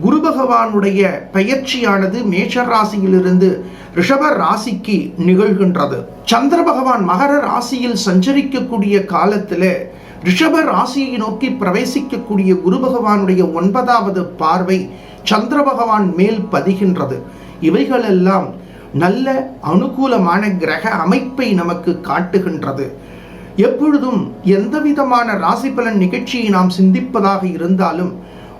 குரு பகவானுடைய பெயர்ச்சியானது மேஷ ராசியிலிருந்து ரிஷப ராசிக்கு நிகழ்கின்றது. சந்திர பகவான் மகர ராசியில் சஞ்சரிக்கக்கூடிய காலத்தில் ரிஷப ராசியை நோக்கி பிரவேசிக்கக்கூடிய குரு பகவானுடைய ஒன்பதாவது பார்வை சந்திர பகவான் மேல் பதிகின்றது. இவைகளெல்லாம் நல்ல அனுகூலமான கிரக அமைப்பை நமக்கு காட்டுகின்றது. எப்பொழுதும் எந்த விதமான ராசி பலன் நிகழ்ச்சியை நாம் சிந்திப்பதாக இருந்தாலும்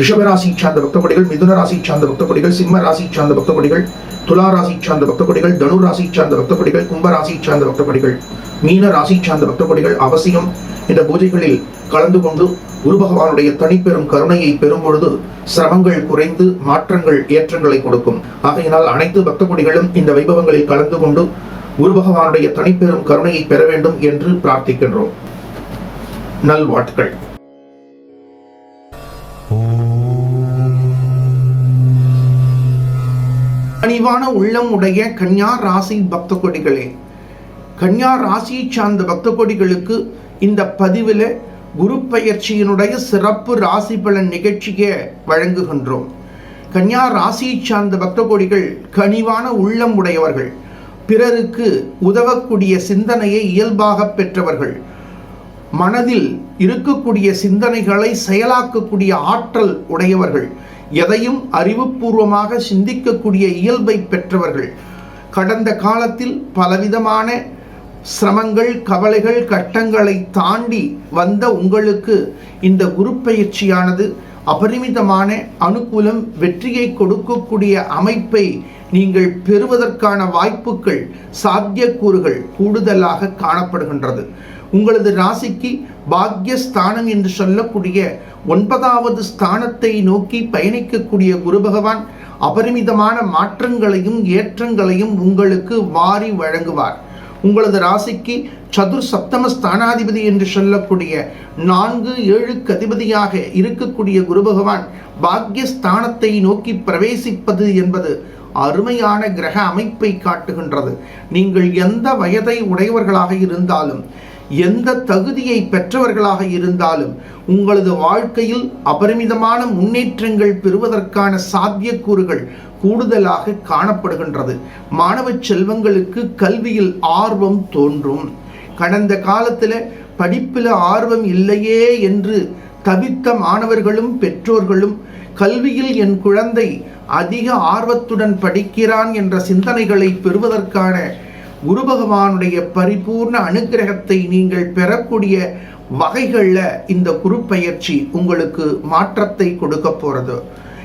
ரிஷபராசியை சார்ந்த பக்த கொடிகள் மிதுன ராசி சார்ந்த பக்த கொடிகள் சிம்ம ராசி சார்ந்த பக்த கொடிகள் துலா ராசி சார்ந்த பக்த கொடிகள் தனு ராசி சார்ந்த பக்த கொடிகள் கும்ப ராசி சார்ந்த பக்த கொடிகள் மீன ராசி சார்ந்த பக்த கொடிகள் அவசியம். இந்த பூஜைகளில் கலந்து கொண்டு குரு பகவானுடைய தனிப்பெரும் கருணையை பெறும் பொழுது சிரமங்கள் குறைந்து மாற்றங்கள் ஏற்றங்களை கொடுக்கும். ஆகையினால் அனைத்து பக்த கொடிகளும் இந்த வைபவங்களில் கலந்து கொண்டு குரு பகவானுடைய தனிப்பெரும் கருணையை பெற வேண்டும் என்று பிரார்த்திக்கின்றோம். நல்வாழ்த்துக்கள். கனிவான உள்ளம் உடைய கன்யா ராசி பக்த கொடிகளே கன்யா ராசியை சார்ந்த பக்த கொடிகளுக்கு இந்த பதிவில் குரு பயிற்சியினுடைய சிறப்பு ராசி பலன் நிகழ்ச்சியை வழங்குகின்றோம். கன்யா ராசியை சார்ந்த பக்த கொடிகள் கனிவான உள்ளம் உடையவர்கள் பிறருக்கு உதவக்கூடிய சிந்தனையை இயல்பாக பெற்றவர்கள் மனதில் இருக்கக்கூடிய சிந்தனைகளை செயலாக்கக்கூடிய ஆற்றல் உடையவர்கள் எதையும் அறிவுபூர்வமாக சிந்திக்கக்கூடிய இயல்பை பெற்றவர்கள். கடந்த காலத்தில் பலவிதமான சிரமங்கள் கவலைகள் கட்டங்களை தாண்டி வந்த உங்களுக்கு இந்த குரு பயிற்சியானது அபரிமிதமான அனுகூலம் வெற்றியை கொடுக்கக்கூடிய அமைப்பை நீங்கள் பெறுவதற்கான வாய்ப்புகள் சாத்தியக்கூறுகள் கூடுதலாக காணப்படுகின்றது. உங்களது ராசிக்கு பாக்யஸ்தானம் என்று சொல்லக்கூடிய ஒன்பதாவது ஸ்தானத்தை நோக்கி பயணிக்கக்கூடிய குரு பகவான் அபரிமிதமான மாற்றங்களையும் ஏற்றங்களையும் உங்களுக்கு வாரி வழங்குவார். உங்களது ராசிக்கு சதுர் சப்தம ஸ்தானாதிபதி என்று சொல்லக்கூடிய நான்கு ஏழுக்கு அதிபதியாக இருக்கக்கூடிய குரு பகவான் பாக்யஸ்தானத்தை நோக்கி பிரவேசிப்பது என்பது அருமையான கிரக அமைப்பை காட்டுகின்றது. நீங்கள் எந்த வயதை உடையவர்களாக இருந்தாலும் எந்த தகுதியை பெற்றவர்களாக இருந்தாலும் உங்களது வாழ்க்கையில் அபரிமிதமான முன்னேற்றங்கள் பெறுவதற்கான சாத்தியக்கூறுகள் கூடுதலாக காணப்படுகின்றது. மாணவ செல்வங்களுக்கு கல்வியில் ஆர்வம் தோன்றும். கடந்த காலத்தில் படிப்பில் ஆர்வம் இல்லையே என்று தவித்த மாணவர்களும் பெற்றோர்களும் கல்வியில் என் குழந்தை அதிக ஆர்வத்துடன் படிக்கிறான் என்ற சிந்தனைகளை பெறுவதற்கான குரு பகவானுடைய பரிபூர்ண அனுக்கிரகத்தை நீங்கள் பெறக்கூடிய வகைகளில் இந்த குரு பயிற்சி உங்களுக்கு மாற்றத்தை கொடுக்க போகிறது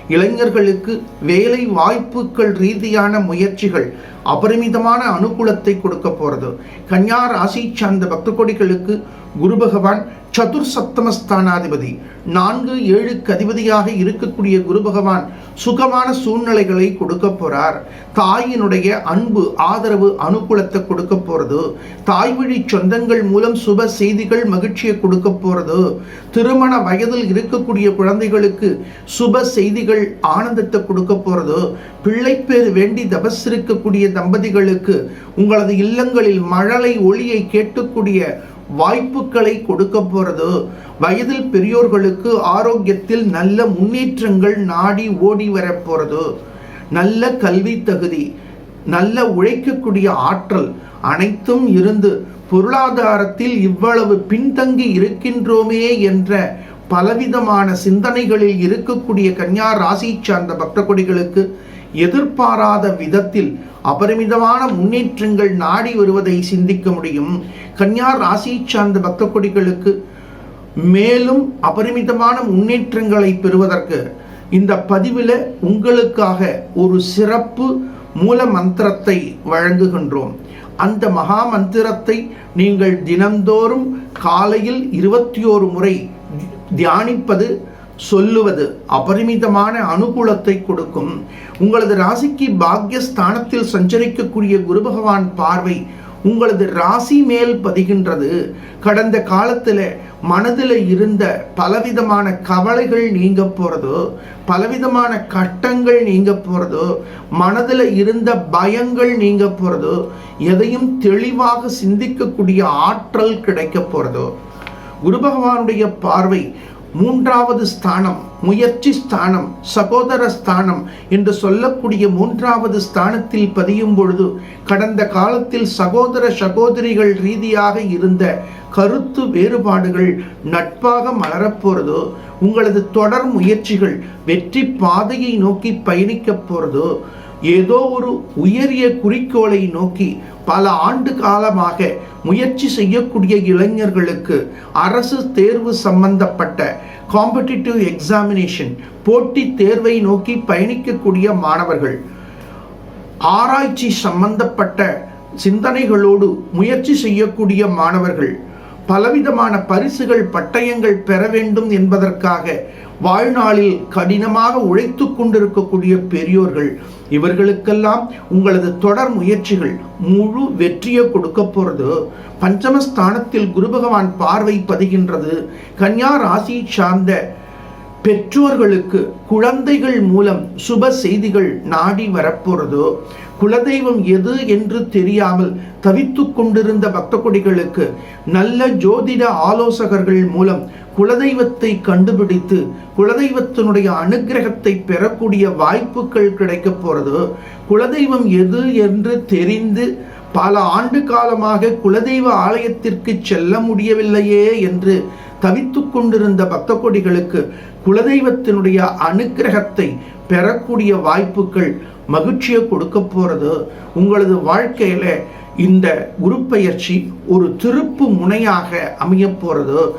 இளைஞர்களுக்கு வேலை வாய்ப்புகள் ரீதியான முயற்சிகள் அபரிமிதமான அனுகூலத்தை கொடுக்க போகிறது கன்யா ராசி சார்ந்த பக்த கொடிகளுக்கு குரு பகவான் சதுர் சப்தமஸ்தானாதிபதி நான்கு ஏழுக்கு அதிபதியாக இருக்கக்கூடிய குரு பகவான் சுகமான சூழ்நிலைகளை கொடுக்க போறார். தாயினுடைய அன்பு ஆதரவு அனுகூலத்தை கொடுக்க போறது. தாய் வழி சொந்தங்கள் மூலம் சுப செய்திகள் மகிழ்ச்சியை கொடுக்க போறது. திருமண வயதில் இருக்கக்கூடிய குழந்தைகளுக்கு சுப செய்திகள் ஆனந்தத்தை கொடுக்க போறது. பிள்ளைப்பேர் வேண்டி தபஸ் இருக்கக்கூடிய தம்பதிகளுக்கு உங்களது இல்லங்களில் மழலை ஒளியை கேட்கக்கூடிய வாய்ப்புகளை கொடுக்க போறது. வயதில் பெரியோர்களுக்கு ஆரோக்கியத்தில் நல்ல முன்னேற்றங்கள் நாடி ஓடி வர நல்ல கல்வி தகுதி நல்ல உழைக்கக்கூடிய ஆற்றல் அனைத்தும் இருந்து பொருளாதாரத்தில் இவ்வளவு பின்தங்கி இருக்கின்றோமே என்ற பலவிதமான சிந்தனைகளில் இருக்கக்கூடிய கன்யா ராசி சார்ந்த பக்தகொடிகளுக்கு கொடிகளுக்கு எதிர்பாராத விதத்தில் அபரிமிதமான முன்னேற்றங்கள் நாடி வருவதை சிந்திக்க முடியும். கன்யா ராசி சார்ந்த பக்த கொடிகளுக்கு மேலும் அபரிமிதமான முன்னேற்றங்களை பெறுவதற்கு இந்த பதிவில் உங்களுக்காக ஒரு சிறப்பு மூல மந்திரத்தை வழங்குகின்றோம். அந்த மகா மந்திரத்தை நீங்கள் தினந்தோறும் காலையில் இருபத்தி ஓரு முறை தியானிப்பது சொல்லுவது அபரிமிதமான அனுகூலத்தை கொடுக்கும். உங்களது ராசிக்கு பாக்யஸ்தானத்தில் சஞ்சரிக்கக்கூடிய குரு பகவான் பார்வை உங்களது ராசி மேல் பதிகின்றது. கடந்த காலத்தில் மனதில் இருந்த பலவிதமான கவலைகள் நீங்க போகிறதோ பலவிதமான கட்டங்கள் நீங்க போகிறதோ மனதில் இருந்த பயங்கள் நீங்க போகிறதோ எதையும் தெளிவாக சிந்திக்கக்கூடிய ஆற்றல் கிடைக்க போகிறதோ குரு பகவானுடைய பார்வை மூன்றாவது ஸ்தானம் முயற்சி ஸ்தானம் சகோதர ஸ்தானம் என்று சொல்லக்கூடிய மூன்றாவது ஸ்தானத்தில் பதியும் பொழுது கடந்த காலத்தில் சகோதர சகோதரிகள் ரீதியாக இருந்த கருத்து வேறுபாடுகள் நட்பாக மலரப்போறதோ உங்களது தொடர் முயற்சிகள் வெற்றி பாதையை நோக்கி பயணிக்க போறதோ ஏதோ ஒரு உயரிய குறிக்கோளை நோக்கி பல ஆண்டு காலமாக முயற்சி செய்யக்கூடிய இளைஞர்களுக்கு அரசு தேர்வு சம்பந்தப்பட்ட காம்படிட்டிவ் எக்ஸாமினேஷன் போட்டி தேர்வை நோக்கி பயணிக்கக்கூடிய மாணவர்கள் ஆராய்ச்சி சம்பந்தப்பட்ட சிந்தனைகளோடு முயற்சி செய்யக்கூடிய மாணவர்கள் பலவிதமான பரிசுகள் பட்டயங்கள் பெற வேண்டும் என்பதற்காக வாழ்நாளில் கடினமாக உழைத்து கொண்டிருக்கக்கூடிய பெரியோர்கள் இவர்களுக்கெல்லாம் உங்களது தொடர் முயற்சிகள் முழு வெற்றியை கொடுக்க போகிறது பஞ்சமஸ்தானத்தில் குரு பகவான் பார்வை பதிகின்றது. கன்யா ராசி சார்ந்த பெற்றோர்களுக்கு குழந்தைகள் மூலம் சுப செய்திகள் நாடி வரப்போறதோ குலதெய்வம் எது என்று தெரியாமல் தவித்து கொண்டிருந்த பக்த கொடிகளுக்கு நல்ல ஜோதிட ஆலோசகர்கள் மூலம் குலதெய்வத்தை கண்டுபிடித்து குலதெய்வத்தினுடைய அனுகிரகத்தை பெறக்கூடிய வாய்ப்புகள் கிடைக்க போறது. குலதெய்வம் எது என்று தெரிந்து பல ஆண்டு காலமாக குலதெய்வ ஆலயத்திற்கு செல்ல முடியவில்லையே என்று தவித்து கொண்டிருந்த பக்த கொடிகளுக்கு குலதெய்வத்தினுடைய அனுகிரகத்தை பெறக்கூடிய வாய்ப்புகள் மகிழ்ச்சியை கொடுக்க போகிறது உங்களது வாழ்க்கையில இந்த குரு ஒரு திருப்பு முனையாக அமைய போகிறது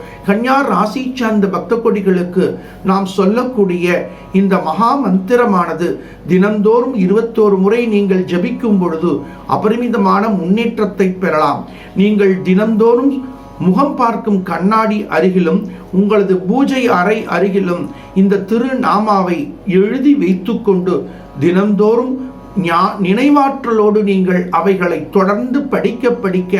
ராசி சார்ந்த பக்த கொடிகளுக்கு நாம் சொல்லக்கூடிய இந்த மகா மந்திரமானது தினந்தோறும் இருபத்தோரு முறை நீங்கள் ஜபிக்கும் பொழுது அபரிமிதமான முன்னேற்றத்தை பெறலாம். நீங்கள் தினந்தோறும் முகம் பார்க்கும் கண்ணாடி அருகிலும் உங்களது பூஜை அறை அருகிலும் இந்த திருநாமாவை எழுதி வைத்துக்கொண்டு தினந்தோறும் ஞா நினைவாற்றலோடு நீங்கள் அவைகளை தொடர்ந்து படிக்க படிக்க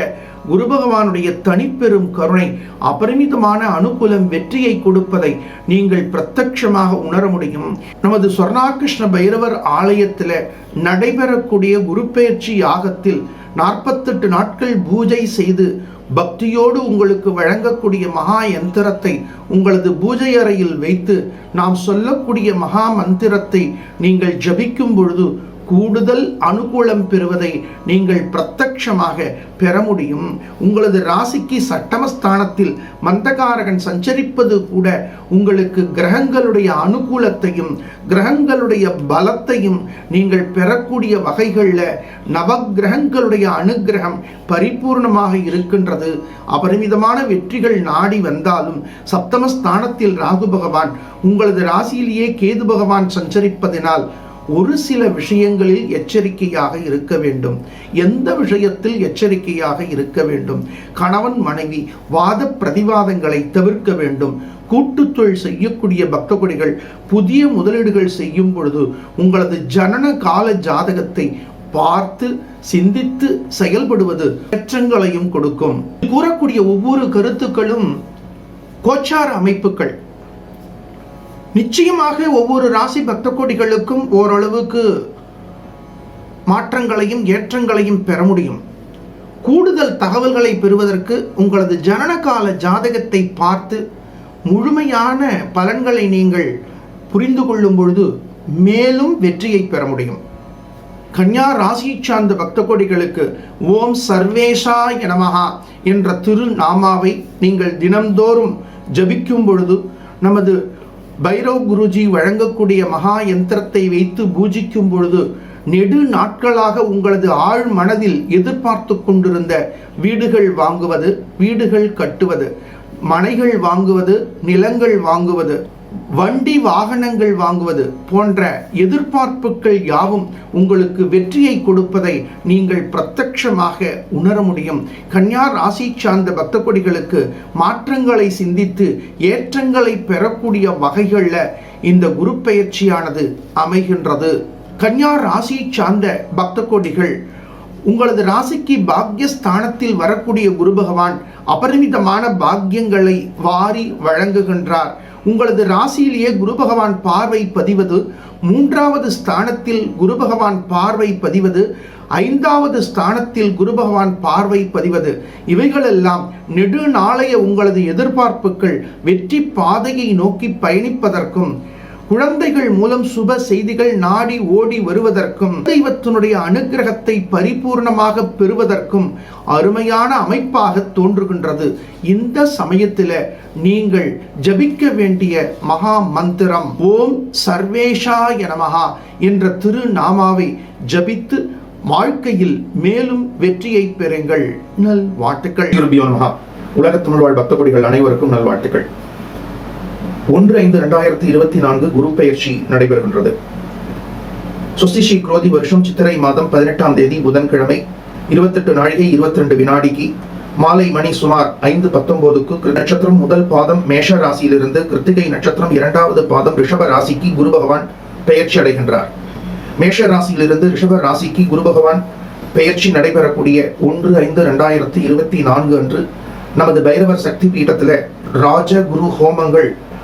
குரு பகவானுடைய தனிப்பெரும் கருணை அபரிமிதமான அனுகூலம் வெற்றியை கொடுப்பதை நீங்கள் பிரத்யட்சமாக உணர முடியும். நமது சொர்ணாகிருஷ்ண பைரவர் ஆலயத்தில் நடைபெறக்கூடிய குரு பயிற்சி யாகத்தில் நாற்பத்தெட்டு நாட்கள் பூஜை செய்து பக்தியோடு உங்களுக்கு வழங்கக்கூடிய மகா யந்திரத்தை உங்களது பூஜை அறையில் வைத்து நாம் சொல்லக்கூடிய மகா மந்திரத்தை நீங்கள் ஜபிக்கும் பொழுது கூடுதல் அனுகூலம் பெறுவதை நீங்கள் பிரத்யட்சமாக பெற முடியும். உங்களது ராசிக்கு சட்டமஸ்தானத்தில் மந்தகாரகன் சஞ்சரிப்பது கூட உங்களுக்கு கிரகங்களுடைய அனுகூலத்தையும் கிரகங்களுடைய பலத்தையும் நீங்கள் பெறக்கூடிய வகைகளில் நவகிரகங்களுடைய அனுகிரகம் பரிபூர்ணமாக இருக்கின்றது. அபரிமிதமான வெற்றிகள் நாடி வந்தாலும் சப்தமஸ்தானத்தில் ராகு பகவான் உங்களது ராசியிலேயே கேது பகவான் சஞ்சரிப்பதினால் ஒரு சில விஷயங்களில் எச்சரிக்கையாக இருக்க வேண்டும். எந்த விஷயத்தில் எச்சரிக்கையாக இருக்க வேண்டும்? கணவன் மனைவி வாத பிரதிவாதங்களை தவிர்க்க வேண்டும். கூட்டுத்தொழில் செய்யக்கூடிய பக்த கொடிகள் புதிய முதலீடுகள் செய்யும் பொழுது உங்களது ஜனன கால ஜாதகத்தை பார்த்து சிந்தித்து செயல்படுவது ஏற்றங்களையும் கொடுக்கும். கூறக்கூடிய ஒவ்வொரு கருத்துக்களும் கோச்சார அமைப்புகள். நிச்சயமாக ஒவ்வொரு ராசி பக்த கோடிகளுக்கும் ஓரளவுக்கு மாற்றங்களையும் ஏற்றங்களையும் பெற முடியும். கூடுதல் தகவல்களை பெறுவதற்கு உங்களது ஜனனகால ஜாதகத்தை பார்த்து முழுமையான பலன்களை நீங்கள் புரிந்து கொள்ளும் பொழுது மேலும் வெற்றியை பெற முடியும். கன்யா ராசியை சார்ந்த பக்த கோடிகளுக்கு ஓம் சர்வேஷா எனமகா என்ற திருநாமாவை நீங்கள் தினம்தோறும் ஜபிக்கும் பொழுது நமது பைரவ் குருஜி வழங்கக்கூடிய மகா யந்திரத்தை வைத்து பூஜிக்கும் பொழுது நெடு நாட்களாக உங்களது ஆழ் மனதில் எதிர்பார்த்து கொண்டிருந்த வீடுகள் வாங்குவது வீடுகள் கட்டுவது மனைகள் வாங்குவது நிலங்கள் வாங்குவது வண்டி வாகனங்கள் வாங்குவது போன்ற எதிர்பார்ப்புகள் யாவும் உங்களுக்கு வெற்றியை கொடுப்பதை நீங்கள் பிரத்யட்சமாக உணர முடியும். கன்யா ராசி சார்ந்த பக்த கொடிகளுக்கு மாற்றங்களை சிந்தித்து ஏற்றங்களை பெறக்கூடிய வகைகளில் இந்த குரு பெயர்ச்சியானது அமைகின்றது. கன்யா ராசி சார்ந்த பக்த கொடிகள் உங்களது ராசிக்கு பாக்யஸ்தானத்தில் வரக்கூடிய குரு பகவான் அபரிமிதமான பாக்கியங்களை வாரி வழங்குகின்றார். உங்களது ராசியிலேயே குரு பகவான் பார்வை பதிவது மூன்றாவது ஸ்தானத்தில் குரு பகவான் பார்வை பதிவது ஐந்தாவது ஸ்தானத்தில் குரு பகவான் பார்வை பதிவது. இவைகளெல்லாம் நெடுநாளைய உங்களது எதிர்பார்ப்புகள் வெற்றி பாதையை நோக்கி பயணிப்பதற்கும் குழந்தைகள் மூலம் சுப செய்திகள் நாடி ஓடி வருவதற்கும் தெய்வத்தினுடைய அனுகிரகத்தை பரிபூர்ணமாக பெறுவதற்கும் அருமையான அமைப்பாக தோன்றுகின்றது. இந்த சமயத்தில் நீங்கள் ஜபிக்க வேண்டிய மகா மந்திரம் ஓம் சர்வேஷாய நமகா என்ற திருநாமாவை ஜபித்து வாழ்க்கையில் மேலும் வெற்றியை பெறுங்கள். நல் வாழ்த்துக்கள் உலகத்தமிழ் வாழ் பக்தகுடிகள் அனைவருக்கும் நல்வாழ்த்துக்கள். ஒன்று ஐந்து இரண்டாயிரத்தி இருபத்தி நான்கு குரு பெயர்ச்சி நடைபெறுகின்றது. சுஸ்திஷி குரோதி வருஷம் சித்திரை மாதம் பதினெட்டாம் தேதி புதன்கிழமை இருபத்தெட்டு நாழிகை இருபத்தி ரெண்டு வினாடிக்கு மாலை மணி சுமார் ஐந்து பத்தொன்பதுக்கு நட்சத்திரம் முதல் பாதம் மேஷ ராசியிலிருந்து கிருத்திகை நட்சத்திரம் இரண்டாவது பாதம் ரிஷப ராசிக்கு குரு பகவான் பெயர்ச்சி அடைகின்றார். மேஷ ராசியிலிருந்து ரிஷப ராசிக்கு குரு பகவான் பெயர்ச்சி நடைபெறக்கூடிய ஒன்று ஐந்து ரெண்டாயிரத்தி இருபத்தி நான்கு அன்று நமது பைரவர் சக்தி பீட்டத்தில் ராஜ குரு ஹோமங்கள்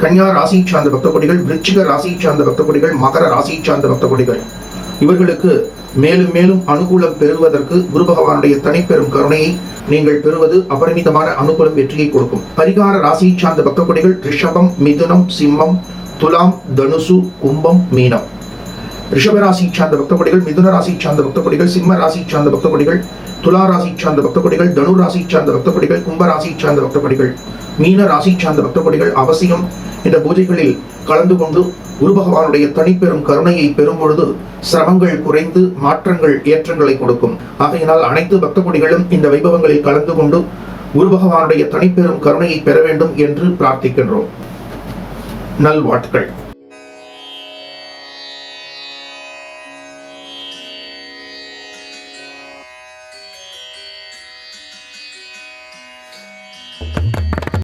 கன்யா ராசியை சார்ந்த பக்த கொடிகள் விருச்சிக ராசியை சார்ந்த பக்த கொடிகள் மகர ராசியை சார்ந்த பக்த கொடிகள் இவர்களுக்கு மேலும் மேலும் அனுகூலம் பெறுவதற்கு குரு பகவானுடைய தனிப்பெரும் கருணையை நீங்கள் பெறுவது அபரிமிதமான அனுகூலம் வெற்றியை கொடுக்கும் பரிகார ராசியை சார்ந்த பக்த கொடிகள் ரிஷபம் மிதுனம் சிம்மம் துலாம் தனுசு கும்பம் மீனம் ரிஷபராசி சார்ந்த பக்த கொடிகள் மிதுன ராசி சார்ந்த பக்த கொடிகள் சிம்ம ராசி சார்ந்த பக்த கொடிகள் துலா ராசி சார்ந்த பக்த கொடிகள் தனு ராசி சார்ந்த பக்த கொடிகள் கும்ப ராசி சார்ந்த பக்த கொடிகள் மீன ராசி சார்ந்த பக்த கொடிகள் அவசியம் இந்த பூஜைகளில் கலந்து கொண்டு குரு பகவானுடைய தனிப்பெரும் கருணையை பெறும் பொழுது சிரமங்கள் குறைந்து மாற்றங்கள் ஏற்றங்களை கொடுக்கும். ஆகையினால் அனைத்து பக்த கொடிகளும் இந்த வைபவங்களில் கலந்து கொண்டு குரு பகவானுடைய தனிப்பெரும் கருணையை பெற வேண்டும் என்று பிரார்த்திக்கின்றோம். நல்வாழ்த்துக்கள்.